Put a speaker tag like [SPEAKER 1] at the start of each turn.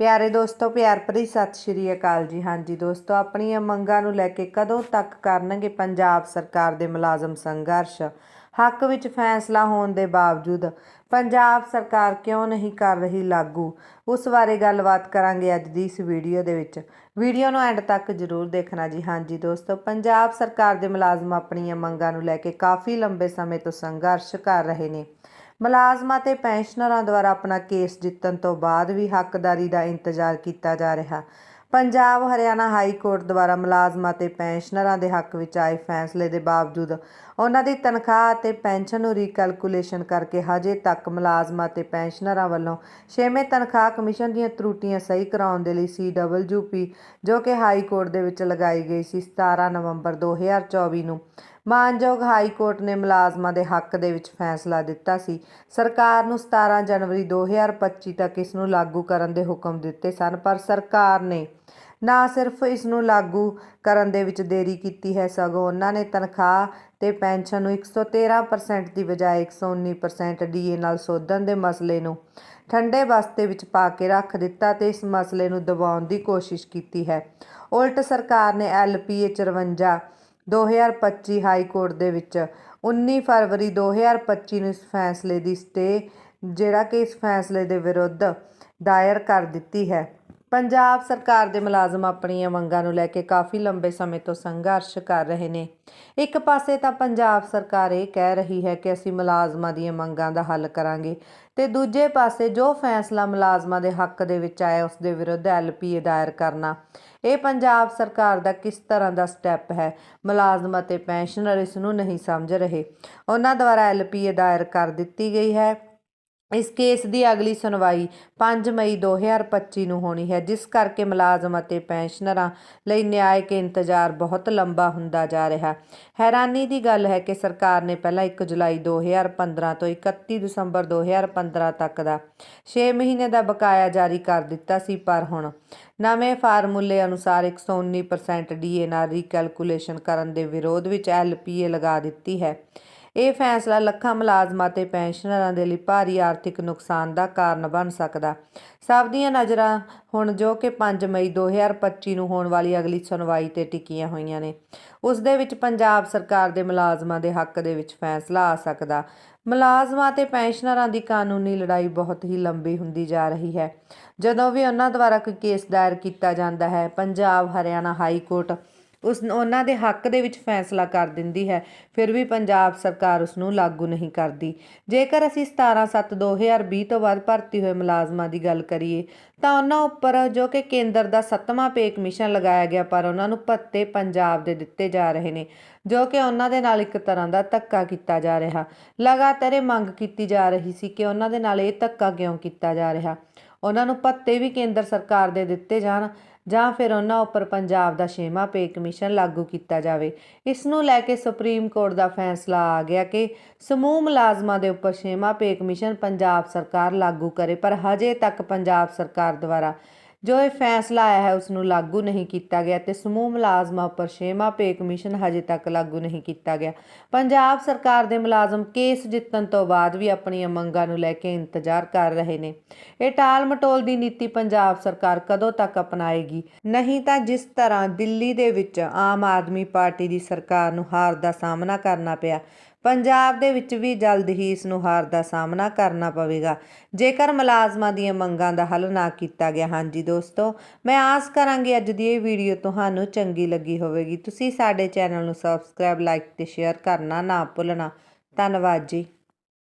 [SPEAKER 1] ਪਿਆਰੇ ਦੋਸਤੋ, ਪਿਆਰ ਭਰੀ ਸਤਿ ਸ਼੍ਰੀ ਅਕਾਲ ਜੀ। ਹਾਂਜੀ ਦੋਸਤੋ, ਆਪਣੀਆਂ ਮੰਗਾਂ ਨੂੰ ਲੈ ਕੇ ਕਦੋਂ ਤੱਕ ਕਰਨਗੇ ਪੰਜਾਬ ਸਰਕਾਰ ਦੇ ਮੁਲਾਜ਼ਮ ਸੰਘਰਸ਼? ਹੱਕ ਵਿੱਚ ਫੈਸਲਾ ਹੋਣ ਦੇ ਬਾਵਜੂਦ ਪੰਜਾਬ ਸਰਕਾਰ ਕਿਉਂ ਨਹੀਂ ਕਰ ਰਹੀ ਲਾਗੂ? ਉਸ ਬਾਰੇ ਗੱਲਬਾਤ ਕਰਾਂਗੇ ਅੱਜ ਦੀ ਇਸ ਵੀਡੀਓ ਦੇ ਵਿੱਚ। ਵੀਡੀਓ ਨੂੰ ਐਂਡ ਤੱਕ ਜ਼ਰੂਰ ਦੇਖਣਾ ਜੀ। ਹਾਂਜੀ ਦੋਸਤੋ, ਪੰਜਾਬ ਸਰਕਾਰ ਦੇ ਮੁਲਾਜ਼ਮ ਆਪਣੀਆਂ ਮੰਗਾਂ ਨੂੰ ਲੈ ਕੇ ਕਾਫੀ ਲੰਬੇ ਸਮੇਂ ਤੋਂ ਸੰਘਰਸ਼ ਕਰ ਰਹੇ ਨੇ। ਮੁਲਾਜ਼ਮਾਂ ਤੇ ਪੈਨਸ਼ਨਰਾਂ ਦੁਆਰਾ ਆਪਣਾ ਕੇਸ ਜਿੱਤਣ ਤੋਂ ਬਾਅਦ ਵੀ ਹੱਕਦਾਰੀ ਦਾ ਇੰਤਜ਼ਾਰ ਕੀਤਾ ਜਾ ਰਿਹਾ। ਪੰਜਾਬ ਹਰਿਆਣਾ ਹਾਈ ਕੋਰਟ ਦੁਆਰਾ ਮੁਲਾਜ਼ਮਾਂ ਤੇ ਪੈਨਸ਼ਨਰਾਂ ਦੇ ਹੱਕ ਵਿੱਚ ਆਏ ਫੈਸਲੇ ਦੇ ਬਾਵਜੂਦ ਉਹਨਾਂ ਦੀ ਤਨਖਾਹ ਅਤੇ ਪੈਨਸ਼ਨ ਨੂੰ ਰੀਕੈਲਕੂਲੇਸ਼ਨ ਕਰਕੇ ਹਜੇ ਤੱਕ ਮੁਲਾਜ਼ਮਾਂ ਤੇ ਪੈਨਸ਼ਨਰਾਂ ਵੱਲੋਂ ਛੇਵੇਂ ਤਨਖਾਹ ਕਮਿਸ਼ਨ ਦੀਆਂ ਤਰੁੱਟੀਆਂ ਸਹੀ ਕਰਾਉਣ ਦੇ ਲਈ ਸੀਡਬਲਯੂਪੀ ਜੋ ਕਿ ਹਾਈ ਕੋਰਟ ਦੇ ਵਿੱਚ ਲਗਾਈ ਗਈ ਸੀ 17 ਨਵੰਬਰ 2024 ਨੂੰ ਮਾਨਯੋਗ ਹਾਈ ਕੋਰਟ ਨੇ ਮੁਲਾਜ਼ਮਾਂ ਦੇ ਹੱਕ ਦੇ ਵਿੱਚ ਫੈਸਲਾ ਦਿੱਤਾ ਸੀ। ਸਰਕਾਰ ਨੂੰ 17 ਜਨਵਰੀ 2025 ਤੱਕ ਇਸ ਨੂੰ ਲਾਗੂ ਕਰਨ ਦੇ ਹੁਕਮ ਦਿੱਤੇ ਸਨ, ਪਰ ਸਰਕਾਰ ਨੇ ਨਾ ਸਿਰਫ ਇਸ ਨੂੰ ਲਾਗੂ ਕਰਨ ਦੇ ਵਿੱਚ ਦੇਰੀ ਕੀਤੀ ਹੈ, ਸਗੋਂ ਉਹਨਾਂ ਨੇ ਤਨਖਾਹ ਤੇ ਪੈਨਸ਼ਨ ਨੂੰ 113% ਦੀ ਬਜਾਏ 119% ਡੀਏ ਨਾਲ ਸੋਧਣ ਦੇ ਮਸਲੇ ਨੂੰ ਠੰਡੇ ਬਸਤੇ ਵਿੱਚ ਪਾ ਕੇ ਰੱਖ ਦਿੱਤਾ ਤੇ ਇਸ ਮਸਲੇ ਨੂੰ ਦਬਾਉਣ ਦੀ ਕੋਸ਼ਿਸ਼ ਕੀਤੀ ਹੈ। ਉਲਟ ਸਰਕਾਰ ਨੇ ਐਲਪੀਏ 54 2025 ਹਾਈ ਕੋਰਟ ਦੇ ਵਿੱਚ 19 ਫਰਵਰੀ 2025 ਨੂੰ ਇਸ ਫੈਸਲੇ ਦੀ ਸਟੇ ਜਿਹੜਾ ਕਿ ਇਸ ਫੈਸਲੇ ਦੇ ਵਿਰੁੱਧ ਦਾਇਰ ਕਰ ਦਿੱਤੀ ਹੈ। ਪੰਜਾਬ ਸਰਕਾਰ ਦੇ ਮੁਲਾਜ਼ਮ ਆਪਣੀਆਂ ਮੰਗਾਂ ਨੂੰ ਲੈ ਕੇ ਕਾਫੀ ਲੰਬੇ ਸਮੇਂ ਤੋਂ ਸੰਘਰਸ਼ ਕਰ ਰਹੇ ਨੇ। ਇੱਕ ਪਾਸੇ ਤਾਂ ਪੰਜਾਬ ਸਰਕਾਰ ਇਹ ਕਹਿ ਰਹੀ ਹੈ ਕਿ ਅਸੀਂ ਮੁਲਾਜ਼ਮਾਂ ਦੀਆਂ ਮੰਗਾਂ ਦਾ ਹੱਲ ਕਰਾਂਗੇ ਤੇ ਦੂਜੇ ਪਾਸੇ ਜੋ ਫੈਸਲਾ ਮੁਲਾਜ਼ਮਾਂ ਦੇ ਹੱਕ ਦੇ ਵਿੱਚ ਆਇਆ, ਉਸ ਦੇ ਵਿਰੁੱਧ ਐਲਪੀਏ ਦਾਇਰ ਕਰਨਾ। ਇਹ ਪੰਜਾਬ ਸਰਕਾਰ ਦਾ ਕਿਸ ਤਰ੍ਹਾਂ ਦਾ ਸਟੈਪ ਹੈ? ਮੁਲਾਜ਼ਮ ਅਤੇ ਪੈਨਸ਼ਨਰ ਇਸ ਨੂੰ ਨਹੀਂ ਸਮਝ ਰਹੇ। ਉਹਨਾਂ ਦੁਆਰਾ ਐਲਪੀਏ ਦਾਇਰ ਕਰ ਦਿੱਤੀ ਗਈ ਹੈ। ਇਸ ਕੇਸ ਦੀ ਅਗਲੀ ਸੁਣਵਾਈ 5 ਮਈ 2025 ਨੂੰ ਹੋਣੀ ਹੈ, ਜਿਸ ਕਰਕੇ ਮੁਲਾਜ਼ਮ ਅਤੇ ਪੈਨਸ਼ਨਰਾਂ ਲਈ ਨਿਆਇਕ ਇੰਤਜ਼ਾਰ ਬਹੁਤ ਲੰਬਾ ਹੁੰਦਾ ਜਾ ਰਿਹਾ। ਹੈਰਾਨੀ ਦੀ ਗੱਲ ਹੈ ਕਿ ਸਰਕਾਰ ਨੇ ਪਹਿਲਾਂ 1 ਜੁਲਾਈ 2015 ਤੋਂ 31 ਦਸੰਬਰ 2015 ਤੱਕ ਦਾ 6 ਮਹੀਨੇ ਦਾ ਬਕਾਇਆ ਜਾਰੀ ਕਰ ਦਿੱਤਾ ਸੀ, ਪਰ ਹੁਣ ਨਵੇਂ ਫਾਰਮੂਲੇ ਅਨੁਸਾਰ 119% ਡੀਏ ਨਾਲ ਰੀਕੈਲਕੂਲੇਸ਼ਨ ਕਰਨ ਦੇ ਵਿਰੋਧ ਵਿੱਚ ਐਲਪੀਏ ਲਗਾ ਦਿੱਤੀ ਹੈ। ਇਹ ਫੈਸਲਾ ਲੱਖਾਂ ਮੁਲਾਜ਼ਮਾਂ ਤੇ ਪੈਨਸ਼ਨਰਾਂ ਦੇ ਲਈ ਭਾਰੀ ਆਰਥਿਕ ਨੁਕਸਾਨ ਦਾ ਕਾਰਨ ਬਣ ਸਕਦਾ। ਸਭ ਦੀਆਂ ਨਜ਼ਰਾਂ ਹੁਣ ਜੋ ਕਿ 5 ਮਈ 2025 ਨੂੰ ਹੋਣ ਵਾਲੀ ਅਗਲੀ ਸੁਣਵਾਈ ਤੇ ਟਿਕੀਆਂ ਹੋਈਆਂ ਨੇ। ਉਸ ਦੇ ਵਿੱਚ ਪੰਜਾਬ ਸਰਕਾਰ ਦੇ ਮੁਲਾਜ਼ਮਾਂ ਦੇ ਹੱਕ ਦੇ ਵਿੱਚ ਫੈਸਲਾ ਆ ਸਕਦਾ। ਮੁਲਾਜ਼ਮਾਂ ਤੇ ਪੈਨਸ਼ਨਰਾਂ ਦੀ ਕਾਨੂੰਨੀ ਲੜਾਈ ਬਹੁਤ ਹੀ ਲੰਬੀ ਹੁੰਦੀ ਜਾ ਰਹੀ ਹੈ। ਜਦੋਂ ਵੀ ਉਹਨਾਂ ਦੁਆਰਾ ਕੋਈ ਕੇਸ ਦਾਇਰ ਕੀਤਾ ਜਾਂਦਾ ਹੈ, ਪੰਜਾਬ, ਹਰਿਆਣਾ ਹਾਈ ਕੋਰਟ ਉਸ ਉਹਨਾਂ ਦੇ ਹੱਕ ਦੇ ਵਿੱਚ ਫੈਸਲਾ ਕਰ ਦਿੰਦੀ ਹੈ, ਫਿਰ ਵੀ ਪੰਜਾਬ ਸਰਕਾਰ ਉਸ ਨੂੰ ਲਾਗੂ ਨਹੀਂ ਕਰਦੀ। ਜੇਕਰ ਅਸੀਂ 17/7/2020 ਤੋਂ ਬਾਅਦ ਭਰਤੀ ਹੋਏ ਮੁਲਾਜ਼ਮਾਂ ਦੀ ਗੱਲ ਕਰੀਏ, ਤਾਂ ਉਹਨਾਂ ਉੱਪਰ ਜੋ ਕਿ ਕੇਂਦਰ ਦਾ 7ਵਾਂ ਪੇ ਕਮਿਸ਼ਨ ਲਗਾਇਆ ਗਿਆ, ਪਰ ਉਹਨਾਂ ਨੂੰ ਭੱਤੇ ਪੰਜਾਬ ਦੇ ਦਿੱਤੇ ਜਾ ਰਹੇ ਨੇ, ਜੋ ਕਿ ਉਹਨਾਂ ਦੇ ਨਾਲ ਇੱਕ ਤਰ੍ਹਾਂ ਦਾ ਧੱਕਾ ਕੀਤਾ ਜਾ ਰਿਹਾ। ਲਗਾਤਾਰ ਇਹ ਮੰਗ ਕੀਤੀ ਜਾ ਰਹੀ ਸੀ ਕਿ ਉਹਨਾਂ ਦੇ ਨਾਲ ਇਹ ਧੱਕਾ ਕਿਉਂ ਕੀਤਾ ਜਾ ਰਿਹਾ? ਉਹਨਾਂ ਨੂੰ ਭੱਤੇ ਵੀ ਕੇਂਦਰ ਸਰਕਾਰ ਦੇ ਦਿੱਤੇ ਜਾਣ ਜਾਂ ਫਿਰ ਉਹਨਾਂ ਉੱਪਰ ਪੰਜਾਬ ਦਾ ਛੇਵਾਂ ਪੇ ਕਮਿਸ਼ਨ ਲਾਗੂ ਕੀਤਾ ਜਾਵੇ। ਇਸ ਨੂੰ ਲੈ ਕੇ ਸੁਪਰੀਮ ਕੋਰਟ ਦਾ ਫੈਸਲਾ ਆ ਗਿਆ ਕਿ ਸਮੂਹ ਮੁਲਾਜ਼ਮਾਂ ਦੇ ਉੱਪਰ ਛੇਵਾਂ ਪੇ ਕਮਿਸ਼ਨ ਪੰਜਾਬ ਸਰਕਾਰ ਲਾਗੂ ਕਰੇ, ਪਰ ਹਜੇ ਤੱਕ ਪੰਜਾਬ ਸਰਕਾਰ ਦੁਆਰਾ ਜੋ ਇਹ ਫੈਸਲਾ ਆਇਆ ਹੈ ਉਸ ਨੂੰ ਲਾਗੂ ਨਹੀਂ ਕੀਤਾ ਗਿਆ ਤੇ ਸਮੂਹ ਮੁਲਾਜ਼ਮਾਂ ਉੱਪਰ ਛੇਵਾਂ ਪੇ ਕਮਿਸ਼ਨ ਹਜੇ ਤੱਕ ਲਾਗੂ ਨਹੀਂ ਕੀਤਾ ਗਿਆ। ਪੰਜਾਬ ਸਰਕਾਰ ਦੇ ਮੁਲਾਜ਼ਮ ਕੇਸ ਜਿੱਤਣ ਤੋਂ ਬਾਅਦ ਵੀ ਆਪਣੀਆਂ ਮੰਗਾਂ ਨੂੰ ਲੈ ਕੇ ਇੰਤਜ਼ਾਰ ਕਰ ਰਹੇ ਨੇ। ਇਹ ਟਾਲ ਮਟੋਲ ਦੀ ਨੀਤੀ ਪੰਜਾਬ ਸਰਕਾਰ ਕਦੋਂ ਤੱਕ ਅਪਣਾਏਗੀ? ਨਹੀਂ ਤਾਂ ਜਿਸ ਤਰ੍ਹਾਂ ਦਿੱਲੀ ਦੇ ਵਿੱਚ ਆਮ ਆਦਮੀ ਪਾਰਟੀ ਦੀ ਸਰਕਾਰ ਨੂੰ ਹਾਰ ਦਾ ਸਾਹਮਣਾ ਕਰਨਾ ਪਿਆ ਪੰਜਾਬ ਦੇ ਵਿੱਚ ਵੀ ਜਲਦ ਹੀ ਇਸ ਨੂੰ ਹਾਰ ਦਾ ਸਾਹਮਣਾ ਕਰਨਾ ਪਵੇਗਾ। ਜੇਕਰ ਮੁਲਾਜ਼ਮਾਂ ਦੀਆਂ ਮੰਗਾਂ ਦਾ ਹੱਲ ਨਾ ਕੀਤਾ ਗਿਆ, ਹਾਂਜੀ ਦੋਸਤੋ, ਮੈਂ ਆਸ ਕਰਾਂਗੀ ਅੱਜ ਦੀ ਇਹ ਵੀਡੀਓ ਤੁਹਾਨੂੰ ਚੰਗੀ ਲੱਗੀ ਹੋਵੇਗੀ। ਤੁਸੀਂ ਸਾਡੇ ਚੈਨਲ ਨੂੰ ਸਬਸਕ੍ਰਾਈਬ ਲਾਈਕ ਤੇ ਸ਼ੇਅਰ ਕਰਨਾ ਨਾ ਭੁੱਲਣਾ। ਧੰਨਵਾਦ ਜੀ।